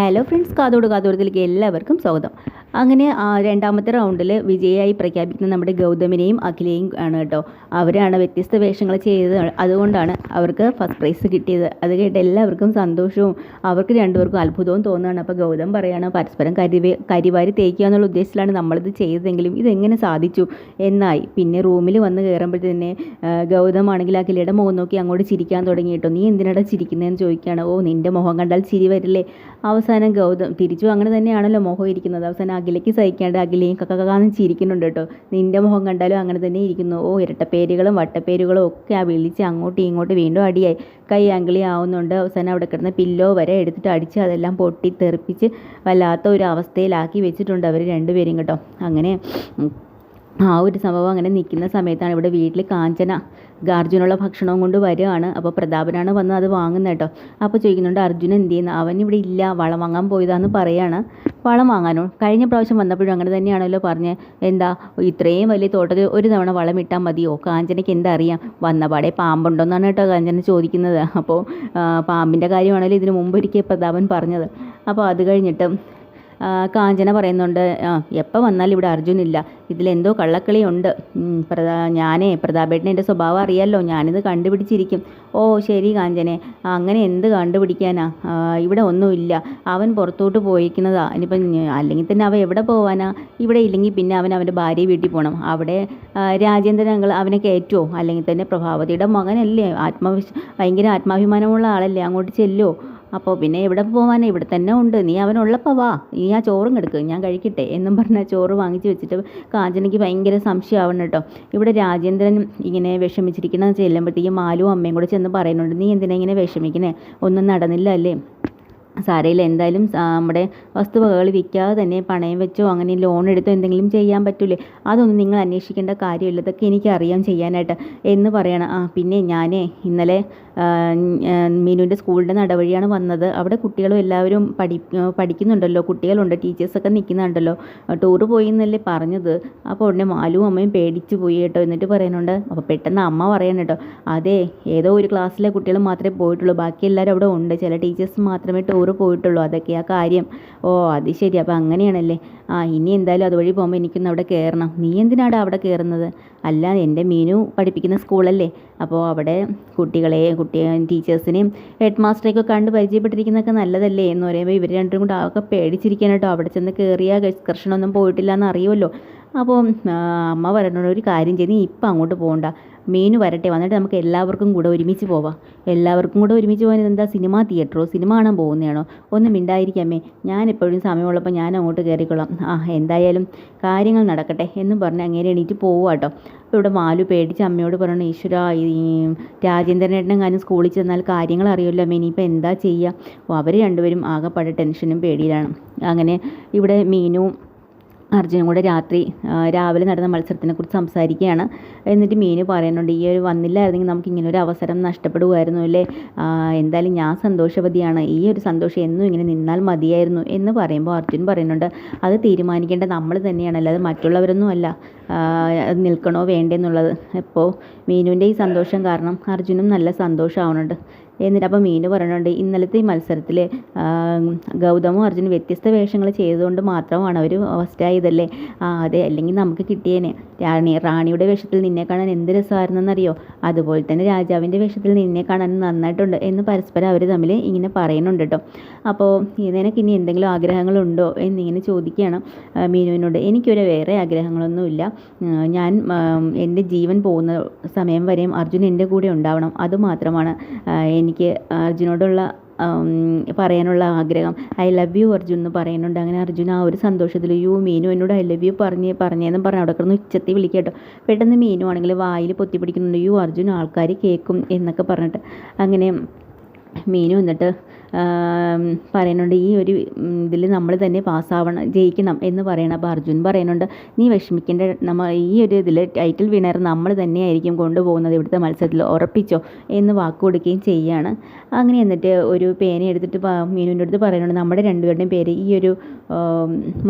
Hello friends കാതോട് കാതോടത്തിലേക്ക് എല്ലാവർക്കും സ്വാഗതം. അങ്ങനെ രണ്ടാമത്തെ റൗണ്ടിൽ വിജയിയായി പ്രഖ്യാപിക്കുന്ന നമ്മുടെ ഗൗതമിനെയും അഖിലയും ആണ് കേട്ടോ. അവരാണ് വ്യത്യസ്ത വേഷങ്ങൾ ചെയ്തത്. അതുകൊണ്ടാണ് അവർക്ക് ഫസ്റ്റ് പ്രൈസ് കിട്ടിയത്. അത് കേട്ട് എല്ലാവർക്കും സന്തോഷവും അവർക്ക് രണ്ടുപേർക്കും അത്ഭുതവും തോന്നുകയാണ്. അപ്പോൾ ഗൗതം പറയാണ് പരസ്പരം കരിവേ കരിവാരി തേക്കുക എന്നുള്ള ഉദ്ദേശത്തിലാണ് നമ്മളിത് ചെയ്തതെങ്കിലും ഇതെങ്ങനെ സാധിച്ചു എന്നായി. പിന്നെ റൂമിൽ വന്ന് തന്നെ ഗൗതമാണെങ്കിൽ അഖിലയുടെ മുഖം നോക്കി അങ്ങോട്ട് ചിരിക്കാൻ തുടങ്ങിയിട്ടോ നീ എന്തിനാടാ ചിരിക്കുന്നതെന്ന് ചോദിക്കുകയാണ്? ഓ നിന്റെ മുഖം കണ്ടാൽ ചിരി വരില്ലേ? അവസാനം ഗൗതം തിരിച്ചു അങ്ങനെ തന്നെയാണല്ലോ മുഖം ഇരിക്കുന്നത്. അവസാനം അഖിലേക്ക് സഹിക്കാണ്ട് അഖിലയും കക്കകാന്ന് ചിരിക്കുന്നുണ്ട് കേട്ടോ. നിന്റെ മുഖം കണ്ടാലും അങ്ങനെ തന്നെ ഇരിക്കുന്നു. ഓ ഇരട്ടപ്പേരുകളും വട്ടപ്പേരുകളും ഒക്കെ ആ വിളിച്ച് അങ്ങോട്ടും ഇങ്ങോട്ടും വീണ്ടും അടിയായി. കൈ അങ്കിളി ആവുന്നുണ്ട്. അവസാനം അവിടെ കിടന്ന പില്ലോ വരെ എടുത്തിട്ട് അടിച്ച് അതെല്ലാം പൊട്ടി തെറിപ്പിച്ച് വല്ലാത്ത ഒരു അവസ്ഥയിലാക്കി വെച്ചിട്ടുണ്ട് അവർ രണ്ടുപേരും കേട്ടോ. അങ്ങനെ ആ ഒരു സംഭവം അങ്ങനെ നിൽക്കുന്ന സമയത്താണ് ഇവിടെ വീട്ടിൽ കാഞ്ചന അർജുനുള്ള ഭക്ഷണവും കൊണ്ട് വരികയാണ്. അപ്പോൾ പ്രതാപനാണ് വന്ന് അത് വാങ്ങുന്നത് കേട്ടോ. അപ്പോൾ ചോദിക്കുന്നുണ്ട് അർജുൻ എന്ത് ചെയ്യുന്നു? അവൻ ഇവിടെ ഇല്ല വളം വാങ്ങാൻ പോയതാന്ന് പറയാണ്. വളം വാങ്ങാനോ? കഴിഞ്ഞ പ്രാവശ്യം വന്നപ്പോഴും അങ്ങനെ തന്നെയാണല്ലോ പറഞ്ഞ്. എന്താ ഇത്രയും വലിയ തോട്ടത്തിൽ ഒരു തവണ വളം ഇട്ടാൽ മതിയോ? കാഞ്ചനയ്ക്ക് എന്താ അറിയാം വന്നപാടെ പാമ്പുണ്ടോന്നാണ് കേട്ടോ കാഞ്ചന ചോദിക്കുന്നത്. അപ്പോൾ പാമ്പിന്റെ കാര്യമാണല്ലോ ഇതിന് മുമ്പ് ഒരിക്കൽ പ്രതാപൻ പറഞ്ഞത്. അപ്പോൾ അത് കഴിഞ്ഞിട്ട് കാഞ്ചന പറയുന്നുണ്ട് ആ എപ്പോൾ വന്നാലും ഇവിടെ അർജുനില്ല ഇതിലെന്തോ കള്ളക്കളിയുണ്ട്. പ്രതാ ഞാനേ പ്രതാപേട്ടൻ എന്റെ സ്വഭാവം അറിയാമല്ലോ ഞാനിത് കണ്ടുപിടിച്ചിരിക്കും. ഓ ശരി കാഞ്ചനെ അങ്ങനെ എന്ത് കണ്ടുപിടിക്കാനാ? ഇവിടെ ഒന്നുമില്ല അവൻ പുറത്തോട്ട് പോയിരിക്കുന്നതാ ഇനിയിപ്പം അല്ലെങ്കിൽ തന്നെ അവൻ എവിടെ പോവാനാ? ഇവിടെ ഇല്ലെങ്കിൽ പിന്നെ അവൻ അവന്റെ ഭാര്യ വീട്ടിൽ പോകണം അവിടെ രാജേന്ദ്രങ്ങൾ അവനെ കയറ്റുമോ അല്ലെങ്കിൽ തന്നെ പ്രഭാവതിയുടെ മകനല്ലേ? ആത്മവിശ് ഭയങ്കര ആത്മാഭിമാനമുള്ള ആളല്ലേ? അങ്ങോട്ട് ചെല്ലുമോ അപ്പോൾ പിന്നെ എവിടെ പോവാനേ? ഇവിടെ തന്നെ ഉണ്ട്. നീ അവനുള്ളപ്പോൾ വാ. നീ ആ ചോറും എടുക്ക് ഞാൻ കഴിക്കട്ടെ എന്നും പറഞ്ഞാൽ ചോറ് വാങ്ങിച്ച് വെച്ചിട്ട് കാഞ്ചനയ്ക്ക് ഭയങ്കര സംശയമാവണം കേട്ടോ. ഇവിടെ രാജേന്ദ്രൻ ഇങ്ങനെ വിഷമിച്ചിരിക്കുന്ന ചെല്ലുമ്പോഴത്തേക്കും മാലും അമ്മയും കൂടെ ചെന്ന് പറയുന്നുണ്ട്. നീ എന്തിനാ ഇങ്ങനെ വിഷമിക്കണേ? ഒന്നും നടന്നില്ല അല്ലേ? സാരയില്ല എന്തായാലും നമ്മുടെ വസ്തുവകകൾ വിൽക്കാതെ തന്നെ പണയം വെച്ചോ അങ്ങനെ ലോൺ എടുത്തോ എന്തെങ്കിലും ചെയ്യാൻ പറ്റൂലേ? അതൊന്നും നിങ്ങൾ അന്വേഷിക്കേണ്ട കാര്യമില്ല. ഇതൊക്കെ എനിക്കറിയാം ചെയ്യാനായിട്ട്. എന്ന് പറയണം. ആ പിന്നെ ഞാനേ ഇന്നലെ മീനുവിന്റെ സ്കൂളിന്റെ നടവഴിയാണ് വന്നത്. അവിടെ കുട്ടികളും എല്ലാവരും പഠി പഠിക്കുന്നുണ്ടല്ലോ. കുട്ടികളുണ്ട് ടീച്ചേഴ്സൊക്കെ നിൽക്കുന്നുണ്ടല്ലോ. ടൂറ് പോയി എന്നല്ലേ പറഞ്ഞത്. അപ്പോൾ ഉടനെ മാലും അമ്മയും പേടിച്ച് പോയി കേട്ടോ. എന്നിട്ട് പറയുന്നുണ്ട് അപ്പോൾ പെട്ടെന്ന് അമ്മ പറയണം കേട്ടോ. അതെ ഏതോ ഒരു ക്ലാസ്സിലെ കുട്ടികൾ മാത്രമേ പോയിട്ടുള്ളൂ. ബാക്കി എല്ലാവരും അവിടെ ഉണ്ട്. ചില ടീച്ചേഴ്സ് മാത്രമേ ടൂറ് പോയിട്ടുള്ളൂ. അതൊക്കെയാ കാര്യം. ഓ അത് ശരി. അപ്പോൾ അങ്ങനെയാണല്ലേ? ആ ഇനി എന്തായാലും അതുവഴി പോകുമ്പോൾ എനിക്കൊന്ന് അവിടെ കയറണം നീ എന്തിനാണ് അവിടെ കയറുന്നത് അല്ല എന്റെ മീനു പഠിപ്പിക്കുന്ന സ്കൂളല്ലേ. അപ്പോൾ അവിടെ കുട്ടികളെ കുട്ടി ടീച്ചേഴ്സിനെയും ഹെഡ് മാസ്റ്ററെയൊക്കെ കണ്ട് പരിചയപ്പെട്ടിരിക്കുന്നതൊക്കെ നല്ലതല്ലേ എന്ന് പറയുമ്പോൾ ഇവർ രണ്ടും കൂടെ ആകെ പേടിച്ചിരിക്കാൻ കേട്ടോ. അവിടെ ചെന്ന് കയറിയ എക്സ്കർഷനൊന്നും പോയിട്ടില്ല എന്ന് അറിയുമല്ലോ അപ്പോൾ അമ്മ പറയുന്നത് ഒരു കാര്യം ചെയ്ത് നീ ഇപ്പം അങ്ങോട്ട് പോകണ്ട മീനു വരട്ടെ. വന്നിട്ട് നമുക്ക് എല്ലാവർക്കും കൂടെ ഒരുമിച്ച് പോവാം. എല്ലാവർക്കും കൂടെ ഒരുമിച്ച് പോകാൻ എന്താ സിനിമാ തിയേറ്ററോ? സിനിമ കാണാൻ പോകുന്നതാണോ? ഒന്നും മിണ്ടായിരിക്കാമേ ഞാൻ എപ്പോഴും സമയമുള്ളപ്പോൾ ഞാൻ അങ്ങോട്ട് കയറിക്കൊള്ളാം ആ എന്തായാലും കാര്യങ്ങൾ നടക്കട്ടെ എന്നും പറഞ്ഞ് അങ്ങനെ എണീറ്റ് പോവുക കേട്ടോ അപ്പോൾ ഇവിടെ മാലു പേടിച്ച് അമ്മയോട് പറഞ്ഞു ഈശ്വര ഈ രാജേന്ദ്രനേട്ടനെങ്ങാനും സ്കൂളിൽ ചെന്നാൽ കാര്യങ്ങൾ അറിയുമല്ലോ അമ്മ. ഇനിയിപ്പോൾ എന്താ ചെയ്യുക? അവർ രണ്ടുപേരും ആകെപ്പാടെ ടെൻഷനും പേടിയിലാണ്. അങ്ങനെ ഇവിടെ മീനും അർജുനും കൂടെ രാത്രി രാവിലെ നടന്ന മത്സരത്തിനെ കുറിച്ച് സംസാരിക്കുകയാണ്. എന്നിട്ട് മീനു പറയുന്നുണ്ട് ഈ ഒരു വന്നില്ലായിരുന്നെങ്കിൽ നമുക്ക് ഇങ്ങനെ ഒരു അവസരം നഷ്ടപ്പെടുമായിരുന്നു അല്ലേ? എന്തായാലും ഞാൻ സന്തോഷവതിയാണ്. ഈ ഒരു സന്തോഷം എന്നും ഇങ്ങനെ നിന്നാൽ മതിയായിരുന്നു എന്ന് പറയുമ്പോൾ അർജുൻ പറയുന്നുണ്ട് അത് തീരുമാനിക്കേണ്ട നമ്മൾ തന്നെയാണ് അല്ലാതെ മറ്റുള്ളവരൊന്നും അല്ല. നിൽക്കണോ വേണ്ടെന്നുള്ളത്. ഇപ്പോൾ മീനുവിന്റെ ഈ സന്തോഷം കാരണം അർജുനും നല്ല സന്തോഷമാവുന്നുണ്ട്. എന്നിട്ട് അപ്പോൾ മീനു പറയുന്നുണ്ട് ഇന്നലത്തെ ഈ മത്സരത്തിൽ ഗൗതമും അർജുനും വ്യത്യസ്ത വേഷങ്ങൾ ചെയ്തുകൊണ്ട് മാത്രമാണ് അവർ ഫസ്റ്റ് ആയതല്ലേ? ആ അതെ അല്ലെങ്കിൽ നമുക്ക് കിട്ടിയേനെ. റാണി റാണിയുടെ വേഷത്തിൽ നിന്നെ കാണാൻ എന്ത് രസമായിരുന്നെന്നറിയോ? അതുപോലെ തന്നെ രാജാവിന്റെ വേഷത്തിൽ നിന്നെ കാണാൻ നന്നായിട്ടുണ്ട് എന്ന് പരസ്പരം അവർ തമ്മിൽ ഇങ്ങനെ പറയുന്നുണ്ട് കേട്ടോ അപ്പോൾ നിനക്ക് ഇനി എന്തെങ്കിലും ആഗ്രഹങ്ങളുണ്ടോ? എന്നിങ്ങനെ ചോദിക്കുകയാണ് മീനുവിനോട്. എനിക്കൊരു വേറെ ആഗ്രഹങ്ങളൊന്നുമില്ല. ഞാൻ എന്റെ ജീവൻ പോകുന്ന സമയം വരെയും അർജുൻ എന്റെ കൂടെ ഉണ്ടാവണം. അതുമാത്രമാണ് ആ, എനിക്ക് അർജുനോടുള്ള പറയാനുള്ള ആഗ്രഹം. ഐ ലവ് യു അർജുൻ എന്ന് പറയുന്നുണ്ട്. അങ്ങനെ അർജുൻ ആ ഒരു സന്തോഷത്തിൽ യു മീനു എന്നോട് ഐ ലവ് യു പറഞ്ഞ് പറഞ്ഞേന്നും പറഞ്ഞ് അവിടെ കിടന്ന് ഉച്ചത്തി വിളിക്കട്ടോ പെട്ടെന്ന് മീനു ആണെങ്കിൽ വായിൽ പൊത്തി പിടിക്കുന്നുണ്ട്. യു അർജുൻ ആൾക്കാർ കേൾക്കും എന്നൊക്കെ പറഞ്ഞിട്ട്. അങ്ങനെ മീനു എന്നിട്ട് പറയുന്നുണ്ട് ഈ ഒരു ഇതിൽ നമ്മൾ തന്നെ പാസ്സാവണം ജയിക്കണം എന്ന് പറയണം അപ്പോൾ അർജുൻ പറയുന്നുണ്ട് നീ വിഷമിക്കേണ്ട നമ്മൾ ഈ ഒരു ഇതിൽ ടൈറ്റിൽ വിനർ നമ്മൾ തന്നെയായിരിക്കും കൊണ്ടുപോകുന്നത് ഇവിടുത്തെ മത്സരത്തിൽ ഉറപ്പിച്ചോ എന്ന് വാക്ക് കൊടുക്കുകയും ചെയ്യുകയാണ് അങ്ങനെ എന്നിട്ട് ഒരു പേന എടുത്തിട്ട് മീനുവിന്റെ അടുത്ത് പറയുന്നുണ്ട് നമ്മുടെ രണ്ടുപേരുടെയും പേര് ഈ ഒരു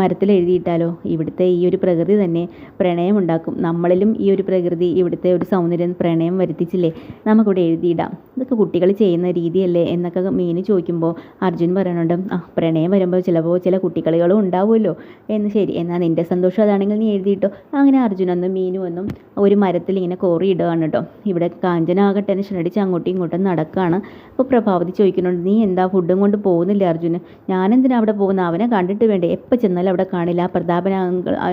മരത്തിൽ എഴുതിയിട്ടാലോ ഇവിടുത്തെ ഈ ഒരു പ്രകൃതി തന്നെ പ്രണയം ഉണ്ടാക്കും. നമ്മളിലും ഈ ഒരു പ്രകൃതി ഇവിടുത്തെ ഒരു സൗന്ദര്യം പ്രണയം വരുത്തിച്ചില്ലേ നമുക്കിവിടെ എഴുതിയിടാം. ഇതൊക്കെ കുട്ടികൾ ചെയ്യുന്ന രീതിയല്ലേ എന്നൊക്കെ മീന് ചോദിക്കും ചോദിക്കുമ്പോൾ അർജുൻ പറയുന്നുണ്ട് ആ പ്രണയം വരുമ്പോൾ ചിലപ്പോൾ ചില കുട്ടികളികളും ഉണ്ടാവുമല്ലോ. എന്ന് ശരി എന്നാൽ നിന്റെ സന്തോഷം അതാണെങ്കിൽ നീ എഴുതിയിട്ടോ? അങ്ങനെ അർജുനൊന്നും മീനു എന്നും ഒരു മരത്തിൽ ഇങ്ങനെ കോറി ഇടുകയാണ് കേട്ടോ. ഇവിടെ കാഞ്ചനാകെ ടെൻഷൻ അടിച്ച് അങ്ങോട്ടും ഇങ്ങോട്ടും നടക്കുകയാണ്. അപ്പോൾ പ്രഭാവതി ചോദിക്കുന്നുണ്ട് നീ എന്താ ഫുഡും കൊണ്ട് പോകുന്നില്ല അർജുന്? ഞാനെന്തിനാ അവിടെ പോകുന്നത് അവനെ കണ്ടിട്ട് വേണ്ടേ? എപ്പോൾ ചെന്നാലും അവിടെ കാണില്ല. പ്രതാപൻ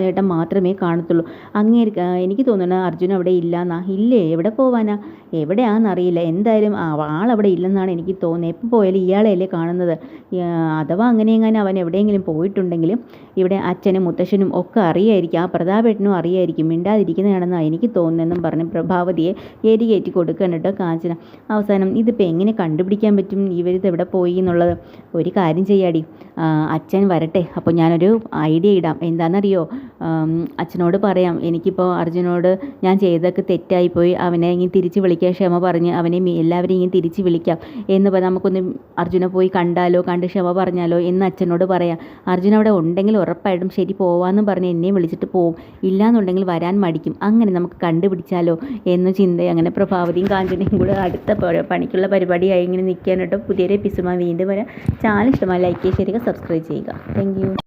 ഏട്ടൻ മാത്രമേ കാണത്തുള്ളൂ. അങ്ങേ എനിക്ക് തോന്നുന്നു അർജുൻ അവിടെ ഇല്ലയെന്നാ ഇല്ലേ എവിടെ പോവാനാ? എവിടെയാണെന്നറിയില്ല. എന്തായാലും ആളവിടെ ഇല്ലെന്നാണ് എനിക്ക് തോന്നുന്നത് എപ്പോൾ പോയാലും ഇയാളെയല്ലേ കാണുന്നത്? അഥവാ അങ്ങനെ എങ്ങനെ അവൻ എവിടെയെങ്കിലും പോയിട്ടുണ്ടെങ്കിലും ഇവിടെ അച്ഛനും മുത്തശ്ശനും ഒക്കെ അറിയായിരിക്കും ആ പ്രതാപേട്ടനും അറിയായിരിക്കും മിണ്ടാതിരിക്കുന്നതാണെന്നാണ് എനിക്ക് തോന്നുന്നതെന്നും പറഞ്ഞ് പ്രഭാവതിയെ ഏരിയേറ്റി കൊടുക്കണം കേട്ടോ കാഞ്ചന. അവസാനം ഇതിപ്പോൾ എങ്ങനെ കണ്ടുപിടിക്കാൻ പറ്റും? ഇവരിത് എവിടെ പോയി എന്നുള്ളത്? ഒരു കാര്യം ചെയ്യാടി. അച്ഛൻ വരട്ടെ. അപ്പോൾ ഞാനൊരു ഐഡിയ ഇടാം. എന്താണെന്നറിയോ? അച്ഛനോട് പറയാം. എനിക്കിപ്പോൾ അർജുനോട് ഞാൻ ചെയ്തൊക്കെ തെറ്റായിപ്പോയി. അവനെ ഇങ്ങനെ തിരിച്ച് വിളിക്കാൻ ക്ഷമ പറഞ്ഞ് അവനെ എല്ലാവരെയും ഇങ്ങനെ തിരിച്ച് വിളിക്കാം. എന്ന് നമുക്കൊന്ന് അർജുനെ പോയി കണ്ടാലോ കണ്ട് ക്ഷമ പറഞ്ഞാലോ എന്ന് അച്ഛനോട് പറയാം. അർജുൻ അവിടെ ഉണ്ടെങ്കിൽ ഉറപ്പായിട്ടും ശരി പോവാമെന്ന് പറഞ്ഞ് എന്നെയും വിളിച്ചിട്ട് പോവും. ഇല്ലാന്നുണ്ടെങ്കിൽ വരാൻ മടിക്കും. അങ്ങനെ നമുക്ക് കണ്ടുപിടിച്ചാലോ എന്ന ചിന്ത അങ്ങനെ പ്രഭാവതിയും കാഞ്ചനയും കൂടെ അടുത്ത പണിക്കുള്ള പരിപാടിയായി ഇങ്ങനെ നിൽക്കാനായിട്ട് പുതിയൊരു എപ്പിസോഡ് വീണ്ടും വരാം. ചാനൽ ഇഷ്ടമായി ലൈക്ക് ചെയ്യുക ശരിക്കും സബ്സ്ക്രൈബ് ചെയ്യുക. താങ്ക്